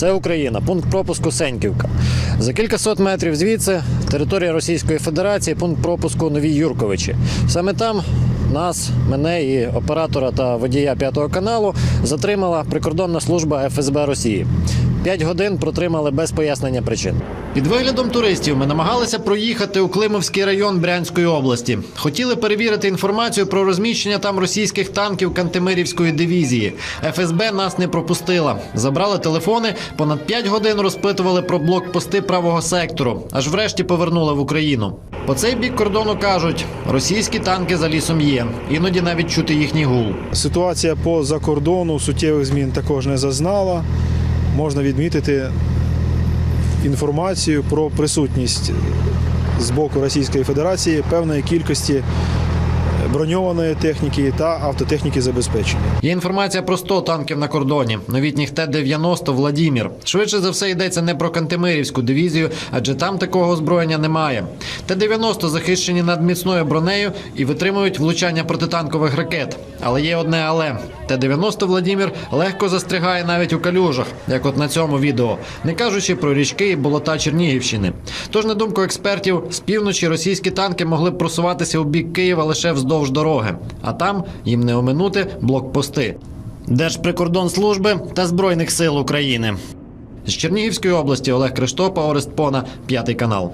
Це Україна, пункт пропуску Сеньківка. За кількасот метрів звідси територія Російської Федерації, пункт пропуску Нові Юрковичі. Саме там нас, мене і оператора та водія п'ятого каналу затримала прикордонна служба ФСБ Росії. П'ять годин протримали без пояснення причин. Під виглядом туристів ми намагалися проїхати у Климовський район Брянської області. Хотіли перевірити інформацію про розміщення там російських танків Кантемирівської дивізії. ФСБ нас не пропустила. Забрали телефони, понад 5 годин розпитували про блокпости правого сектору, аж врешті повернули в Україну. По цей бік кордону кажуть, російські танки за лісом є. Іноді навіть чути їхній гул. Ситуація по закордону суттєвих змін також не зазнала. Можна відмітити інформацію про присутність з боку Російської Федерації певної кількості броньованої техніки та автотехніки забезпечення. Є інформація про 100 танків на кордоні, новітніх Т-90 Владімір. Швидше за все йдеться не про Кантемирівську дивізію, адже там такого озброєння немає. Т-90 захищені над міцною бронею і витримують влучання протитанкових ракет. Але є одне але. Т-90 Владімір легко застрягає навіть у калюжах, як от на цьому відео, не кажучи про річки і болота Чернігівщини. Тож, на думку експертів, з півночі російські танки могли б просуватися у бік Києва лише вздовж дороги, а там їм не оминути блокпости. Держприкордонслужби та Збройних сил України. З Чернігівської області Олег Криштопа, Орест Пона, п'ятий канал.